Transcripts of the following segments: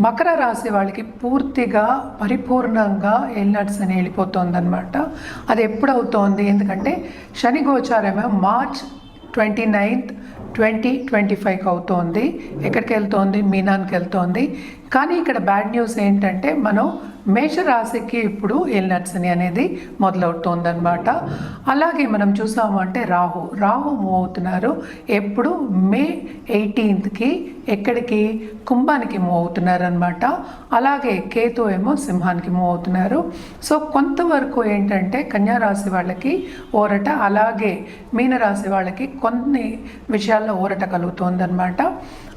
మకర రాశి వాళ్ళకి పూర్తిగా పరిపూర్ణంగా ఎల్నట్స్ అని వెళ్ళిపోతుంది అది ఎప్పుడు అవుతోంది ఎందుకంటే శని గోచారమే March twenty ninth twenty twenty ఫైవ్కి అవుతోంది. ఎక్కడికి వెళ్తోంది? మీనాన్కి వెళ్తోంది. కానీ ఇక్కడ బ్యాడ్ న్యూస్ ఏంటంటే మనం మేషరాశికి ఇప్పుడు ఎల్నట్స్ అనేది మొదలవుతోందనమాట అలాగే మనం చూసాము అంటే రాహు. రాహు మూవ్ అవుతున్నారు. ఎప్పుడు మే ఎయిటీన్త్కి ఎక్కడికి? కుంభానికి మూవ్ అవుతున్నారు అనమాట అలాగే కేతు ఏమో సింహానికి మూవ్ అవుతున్నారు. సో కొంతవరకు ఏంటంటే కన్యారాశి వాళ్ళకి ఓరట అలాగే మీనరాశి వాళ్ళకి కొన్ని విషయాల్లో ఊరట కలుగుతోందనమాట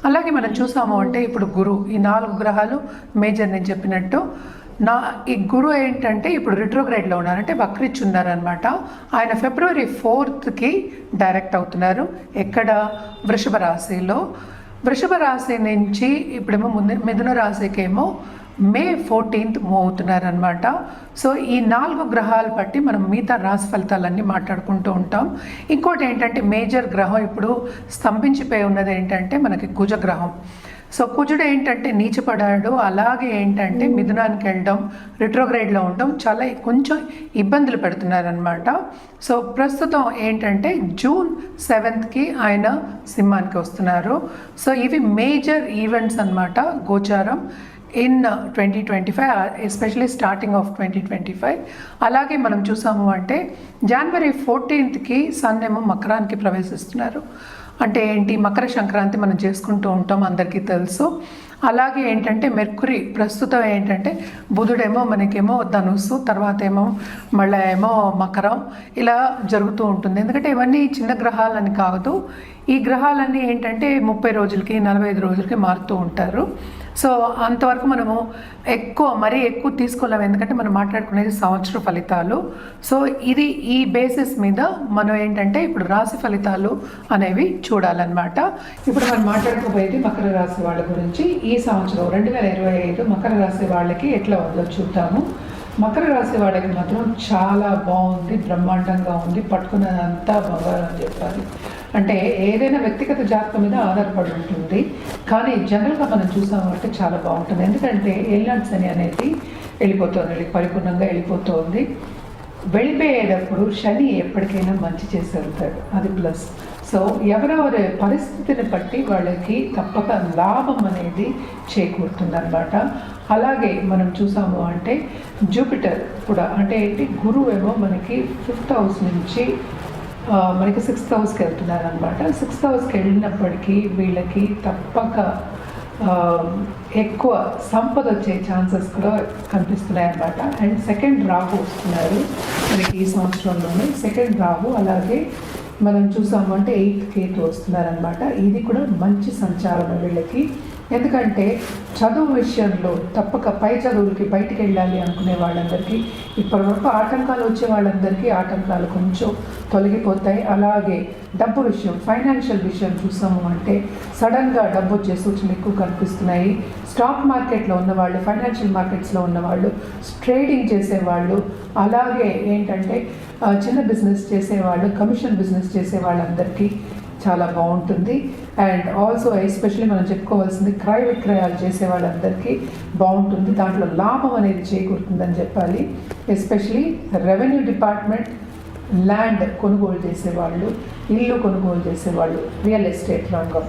అలాగే మనం చూసాము అంటే ఇప్పుడు గురు. ఈ నాలుగు గ్రహాలు మేజర్ నేను చెప్పినట్టు నా ఈ గురు ఏంటంటే ఇప్పుడు రిట్రోగ్రేడ్లో ఉన్నారు అంటే ఉన్నారనమాట ఆయన ఫిబ్రవరి ఫోర్త్కి డైరెక్ట్ అవుతున్నారు. ఎక్కడ? వృషభ రాశిలో. వృషభ రాశి నుంచి ఇప్పుడేమో ముందు మిథున రాశికేమో మే ఫోర్టీన్త్ మూవ్ అవుతున్నారనమాట సో ఈ నాలుగు గ్రహాలు బట్టి మనం మిగతా రాశి ఫలితాలన్నీ మాట్లాడుకుంటూ ఉంటాం. ఇంకోటి ఏంటంటే మేజర్ గ్రహం ఇప్పుడు స్తంభించిపోయి ఉన్నది ఏంటంటే మనకి కుజగ్రహం సో కుజుడు ఏంటంటే నీచపడాడు అలాగే ఏంటంటే మిథునానికి వెళ్ళడం రిట్రోగ్రైడ్లో ఉండడం చాలా కొంచెం ఇబ్బందులు పెడుతున్నారనమాట సో ప్రస్తుతం ఏంటంటే జూన్ సెవెంత్కి ఆయన సింహానికి వస్తున్నారు. సో ఇవి మేజర్ ఈవెంట్స్ అన్నమాట గోచారం. In twenty twenty five especially starting of twenty twenty five అలాగే మనం చూసాము అంటే జనవరి ఫోర్టీన్త్కి సన్ ఏమో మకరానికి ప్రవేశిస్తున్నారు. అంటే ఏంటి? మకర సంక్రాంతి మనం చేసుకుంటూ ఉంటాం అందరికీ తెలుసు. అలాగే ఏంటంటే మెర్కురీ ప్రస్తుతం ఏంటంటే బుధుడేమో మనకేమో ధనుస్సు తర్వాత ఏమో మళ్ళీ ఏమో మకరం ఇలా జరుగుతూ ఉంటుంది. ఎందుకంటే ఇవన్నీ చిన్న గ్రహాలని కాదు. ఈ గ్రహాలన్నీ ఏంటంటే ముప్పై రోజులకి నలభై ఐదు రోజులకి మారుతూ ఉంటారు. సో అంతవరకు మనము ఎక్కువ మరీ ఎక్కువ తీసుకోలేము. ఎందుకంటే మనం మాట్లాడుకునేది సంవత్సర ఫలితాలు. సో ఇది ఈ బేసిస్ మీద మనం ఏంటంటే ఇప్పుడు రాశి ఫలితాలు అనేవి చూడాలన్నమాట. ఇప్పుడు మనం మాట్లాడుకోబోయేది మకర రాశి వాళ్ళ గురించి. ఈ సంవత్సరం రెండు వేల ఇరవై ఐదు మకర రాశి వాళ్ళకి ఎట్లా ఉందో చూద్దాము. మకర రాశి వాళ్ళకి మాత్రం చాలా బాగుంది బ్రహ్మాండంగా ఉంది. పట్టుకున్నదంతా బంగారం అని చెప్పాలి. అంటే ఏదైనా వ్యక్తిగత జాతకం మీద ఆధారపడి ఉంటుంది. కానీ జనరల్గా మనం చూసామంటే చాలా బాగుంటుంది. ఎందుకంటే ఎల్లాంటి అని అనేది వెళ్ళిపోతుంది పరిపూర్ణంగా వెళ్ళిపోతుంది. వెళ్ళిపోయేటప్పుడు శని ఎప్పటికైనా మంచి చేసి వెళ్తాడు అది ప్లస్ సో ఎవరెవరి పరిస్థితిని బట్టి వాళ్ళకి తప్పక లాభం అనేది చేకూరుతుంది అనమాట అలాగే మనం చూసాము అంటే జూపిటర్ కూడా అంటే ఏంటి? గురువు ఏమో మనకి ఫిఫ్త్ హౌస్ నుంచి మనకి సిక్స్త్ హౌస్కి వెళ్తున్నారు అనమాట సిక్స్త్ హౌస్కి వెళ్ళినప్పటికీ వీళ్ళకి తప్పక ఎక్కువ సంపద వచ్చే ఛాన్సెస్ కూడా కనిపిస్తున్నాయి అన్నమాట అండ్ సెకండ్ రాహు వస్తున్నారు మనకి ఈ సంవత్సరంలోనే. సెకండ్ రాహు అలాగే మనం చూసాము అంటే ఎయిత్ కేతు వస్తున్నారనమాట ఇది కూడా మంచి సంచారం వీళ్ళకి. ఎందుకంటే చదువు విషయంలో తప్పక పై చదువులకి బయటికి వెళ్ళాలి అనుకునే వాళ్ళందరికీ ఇప్పటి వరకు ఆటంకాలు వచ్చే వాళ్ళందరికీ ఆటంకాలు కొంచెం తొలగిపోతాయి. అలాగే డబ్బు విషయం ఫైనాన్షియల్ విషయం చూసాము అంటే సడన్గా డబ్బు వచ్చే సూచనలు ఎక్కువ కనిపిస్తున్నాయి. స్టాక్ మార్కెట్లో ఉన్నవాళ్ళు ఫైనాన్షియల్ మార్కెట్స్లో ఉన్నవాళ్ళు ట్రేడింగ్ చేసేవాళ్ళు అలాగే ఏంటంటే చిన్న బిజినెస్ చేసేవాళ్ళు కమిషన్ బిజినెస్ చేసే వాళ్ళందరికీ చాలా బాగుంటుంది. అండ్ ఆల్సో ఎస్పెషల్లీ మనం చెప్పుకోవాల్సింది క్రయ విక్రయాలు చేసే వాళ్ళందరికీ బాగుంటుంది. దాంట్లో లాభం అనేది చేకూరుతుందని చెప్పాలి. ఎస్పెషలీ రెవెన్యూ డిపార్ట్మెంట్ ల్యాండ్ కొనుగోలు చేసేవాళ్ళు ఇల్లు కొనుగోలు చేసేవాళ్ళు రియల్ ఎస్టేట్ రంగం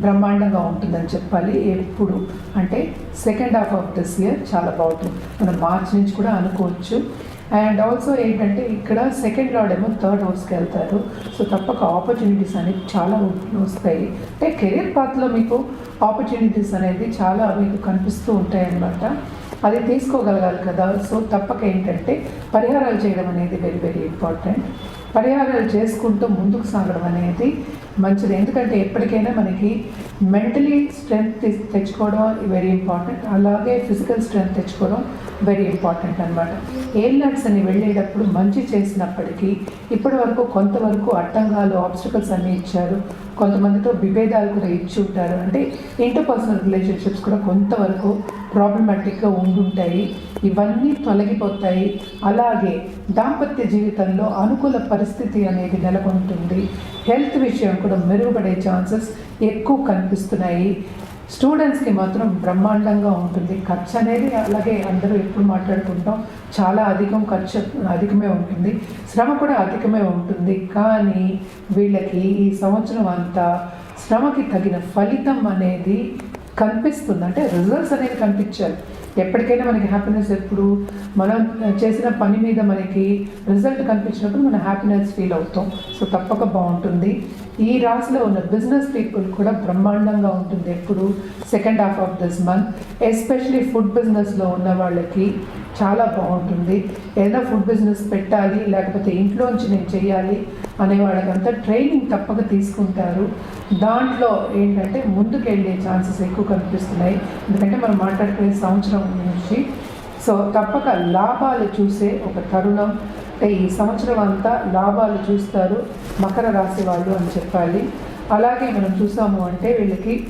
బ్రహ్మాండంగా ఉంటుందని చెప్పాలి. ఎప్పుడు అంటే second half of this year చాలా బాగుంటుంది. మనం మార్చి నుంచి కూడా అనుకోవచ్చు. అండ్ ఆల్సో ఏంటంటే ఇక్కడ సెకండ్ లార్డ్ ఏమో థర్డ్ హౌస్కి వెళ్తారు. సో తప్పక ఆపర్చునిటీస్ అనేవి చాలా వస్తాయి. అంటే కెరీర్ పాత్లో మీకు ఆపర్చునిటీస్ అనేది చాలా మీకు కనిపిస్తూ ఉంటాయి అన్నమాట అది తీసుకోగలగాలి కదా. సో తప్పక ఏంటంటే పరిహారాలు చేయడం అనేది వెరీ వెరీ ఇంపార్టెంట్ పరిహారాలు చేసుకుంటూ ముందుకు సాగడం అనేది మంచిది. ఎందుకంటే ఎప్పటికైనా మనకి మెంటలీ స్ట్రెంగ్త్ తెచ్చుకోవడం వెరీ ఇంపార్టెంట్ అలాగే ఫిజికల్ స్ట్రెంగ్త్ తెచ్చుకోవడం వెరీ ఇంపార్టెంట్ అనమాట ఏలినట్స్ అని వెళ్ళేటప్పుడు మంచి చేసినప్పటికీ ఇప్పటి వరకు కొంతవరకు అడ్డంగాలు ఆబ్స్టికల్స్ అన్నీ ఇచ్చారు. కొంతమందితో విభేదాలు కూడా ఇచ్చి ఉంటారు. అంటే ఇంటర్ పర్సనల్ రిలేషన్షిప్స్ కూడా కొంతవరకు ప్రాబ్లమాటిక్గా ఉండుంటాయి. ఇవన్నీ తొలగిపోతాయి. అలాగే దాంపత్య జీవితంలో అనుకూల పరిస్థితి అనేది నెలకొంటుంది. హెల్త్ విషయం కూడా మెరుగుపడే ఛాన్సెస్ ఎక్కువ కనిపిస్తున్నాయి. స్టూడెంట్స్కి మాత్రం బ్రహ్మాండంగా ఉంటుంది. ఖర్చు అనేది అలాగే అందరూ ఎప్పుడు మాట్లాడుకుంటాం చాలా అధికం ఖర్చు అధికమే ఉంటుంది. శ్రమ కూడా అధికమే ఉంటుంది. కానీ వీళ్ళకి ఈ సంవత్సరం అంతా శ్రమకి తగిన ఫలితం అనేది కనిపిస్తుంది. అంటే రిజల్ట్స్ అనేది కనిపించాలి ఎప్పటికైనా మనకి హ్యాపీనెస్ ఎప్పుడు? మనం చేసిన పని మీద మనకి రిజల్ట్ కనిపించినప్పుడు మనం హ్యాపీనెస్ ఫీల్ అవుతాం. సో తప్పక బాగుంటుంది. ఈ రాశిలో ఉన్న బిజినెస్ పీపుల్ కూడా బ్రహ్మాండంగా ఉంటుంది ఎప్పుడు? Second half of this month especially food బిజినెస్లో ఉన్న వాళ్ళకి చాలా బాగుంటుంది. ఏదైనా ఫుడ్ బిజినెస్ పెట్టాలి లేకపోతే ఇంట్లోంచి నేను చేయాలి అనే వాళ్ళకంతా ట్రైనింగ్ తప్పక తీసుకుంటారు. దాంట్లో ఏంటంటే ముందుకెళ్ళే ఛాన్సెస్ ఎక్కువ కనిపిస్తున్నాయి. ఎందుకంటే మనం మాట్లాడుకునే సంవత్సరం నుంచి. సో తప్పక లాభాలు చూసే ఒక తరుణం. అంటే ఈ సంవత్సరం అంతా లాభాలు చూస్తారు. మకర రాశి వాళ్ళు అని చెప్పాలి. అలాగే మనం చూసాము అంటే వీళ్ళకి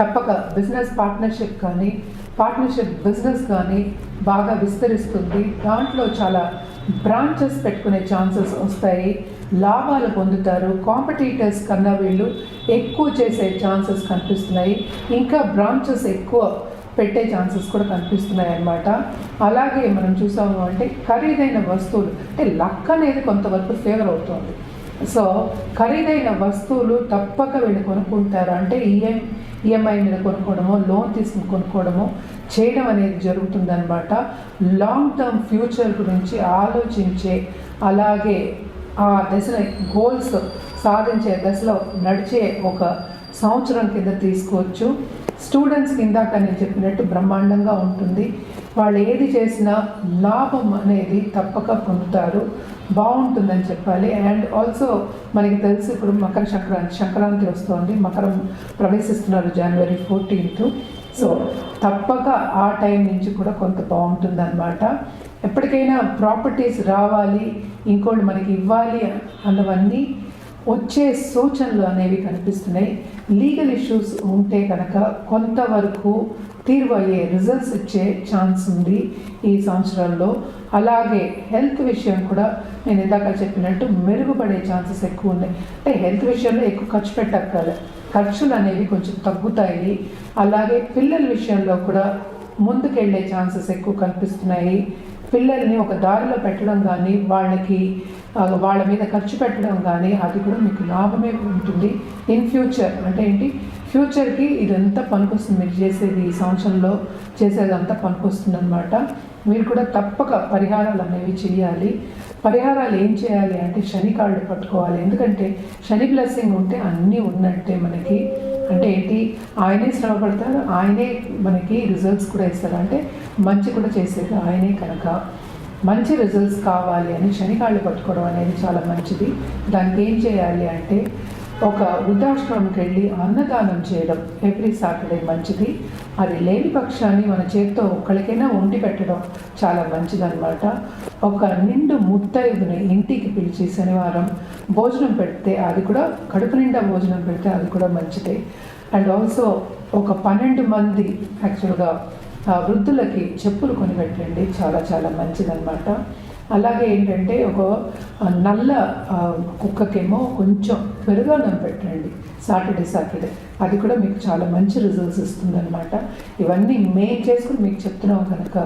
తప్పక బిజినెస్ పార్ట్నర్షిప్ కానీ పార్ట్నర్షిప్ బిజినెస్ కానీ బాగా విస్తరిస్తుంది. దాంట్లో చాలా బ్రాంచెస్ పెట్టుకునే ఛాన్సెస్ వస్తాయి. లాభాలు పొందుతారు. కాంపిటీటర్స్ కన్నా వీళ్ళు ఎక్కువ చేసే ఛాన్సెస్ కనిపిస్తున్నాయి. ఇంకా బ్రాంచెస్ ఎక్కువ పెట్టే ఛాన్సెస్ కూడా కనిపిస్తున్నాయి అన్నమాట. అలాగే మనం చూసాము అంటే ఖరీదైన వస్తువులు అంటే లక్ అనేది కొంతవరకు ఫేవర్ అవుతుంది. సో ఖరీదైన వస్తువులు తప్పక వీళ్ళు కొనుక్కుంటారు. అంటే ఈఎం ఈఎంఐ మీద కొనుక్కోవడమో లోన్ తీసుకుని కొనుక్కోవడమో చేయడం అనేది జరుగుతుందన్నమాట. లాంగ్ టర్మ్ ఫ్యూచర్ గురించి ఆలోచించే అలాగే ఆ దశలో గోల్స్ సాధించే దశలో నడిచే ఒక సంవత్సరం కింద తీసుకోవచ్చు. స్టూడెంట్స్ ఇందాక నేను చెప్పినట్టు బ్రహ్మాండంగా ఉంటుంది. వాళ్ళు ఏది చేసినా లాభం అనేది తప్పక పొందుతారు. బాగుంటుందని చెప్పాలి. అండ్ ఆల్సో మనకి తెలుసు ఇప్పుడు మకర సంక్రాంతి సంక్రాంతి వస్తుంది. మకరం ప్రవేశిస్తున్నారు జనవరి ఫోర్టీన్త్ సో తప్పక ఆ టైం నుంచి కూడా కొంత బాగుంటుందన్నమాట. ఎప్పటికైనా ప్రాపర్టీస్ రావాలి ఇంకోటి మనకి ఇవ్వాలి అన్నవన్నీ వచ్చే సూచనలు అనేవి కనిపిస్తున్నాయి. లీగల్ ఇష్యూస్ ఉంటే కనుక కొంతవరకు తీర్పు అయ్యే రిజల్ట్స్ ఇచ్చే ఛాన్స్ ఉంది ఈ సంవత్సరాల్లో. అలాగే హెల్త్ విషయం కూడా నేను ఇందాక చెప్పినట్టు మెరుగుపడే ఛాన్సెస్ ఎక్కువ ఉన్నాయి. అంటే హెల్త్ విషయంలో ఎక్కువ ఖర్చు పెట్టక్కర్లే. ఖర్చులు అనేవి కొంచెం తగ్గుతాయి. అలాగే పిల్లల విషయంలో కూడా ముందుకెళ్ళే ఛాన్సెస్ ఎక్కువ కనిపిస్తున్నాయి. పిల్లల్ని ఒక దారిలో పెట్టడం కానీ వాళ్ళకి వాళ్ళ మీద ఖర్చు పెట్టడం కానీ అది కూడా మీకు లాభమే ఉంటుంది. ఇన్ ఫ్యూచర్ అంటే ఏంటి? ఫ్యూచర్కి ఇదంతా పనికొస్తుంది. మీరు చేసేది ఈ సంవత్సరంలో చేసేదంతా పనికొస్తుంది అనమాట మీరు కూడా తప్పక పరిహారాలు అనేవి చేయాలి పరిహారాలు ఏం చేయాలి అంటే శని కాళ్ళు పట్టుకోవాలి. ఎందుకంటే శని బ్లెస్సింగ్ ఉంటే అన్నీ ఉన్నట్టే మనకి. ఏంటి? ఆయనే శ్రమపడతారు ఆయనే మనకి రిజల్ట్స్ కూడా ఇస్తారు అంటే మంచి కూడా చేసేది ఆయనే కనుక. మంచి రిజల్ట్స్ కావాలి అని శనికాళ్ళు పట్టుకోవడం అనేది చాలా మంచిది. దానికి ఏం చేయాలి అంటే ఒక వృద్ధాశ్రమంకి వెళ్ళి అన్నదానం చేయడం ఎవ్రీ సాటర్డే మంచిది. అది లేని పక్షాన్ని మన చేతితో ఒక్కరికైనా వండి పెట్టడం చాలా మంచిదన్నమాట. ఒక నిండు ముత్తైదుని ఇంటికి పిలిచి శనివారం భోజనం పెడితే అది కూడా కడుపు నిండా భోజనం పెడితే అది కూడా మంచిదే. అండ్ ఆల్సో ఒక పన్నెండు మంది యాక్చువల్గా ఆ వృద్ధులకి చెప్పులు కొనిపెట్టండి చాలా చాలా మంచిదన్నమాట. అలాగే ఏంటంటే ఒక నల్ల కుక్కకేమో కొంచెం పెరుగన్నం పెట్టండి. Saturday Saturday. అది కూడా మీకు చాలా మంచి రిజల్ట్స్ ఇస్తుందన్నమాట. ఇవన్నీ మేము చేసుకుని మీకు చెప్తున్నాం కనుక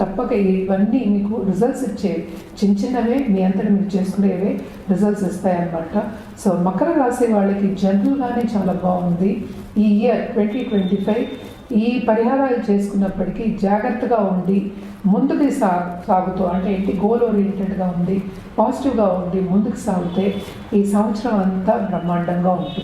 తప్పక ఇవన్నీ మీకు రిజల్ట్స్ ఇచ్చేవి చిన్న చిన్నవే మీ అంతటి మీరు చేసుకునేవే రిజల్ట్స్ ఇస్తాయన్నమాట. సో మకర రాశి వాళ్ళకి జనరల్గానే చాలా బాగుంది. ఈ ఇయర్ ట్వంటీ ట్వంటీ ఫైవ్ ఈ పరిహారాలు చేసుకున్నప్పటికీ జాగ్రత్తగా ఉండి ముందుకు సా సాగుతూ అంటే ఏంటి గోల్ ఓరియంటెడ్గా ఉంది పాజిటివ్గా ఉండి ముందుకు సాగితే ఈ సంవత్సరం అంతా బ్రహ్మాండంగా ఉంటుంది.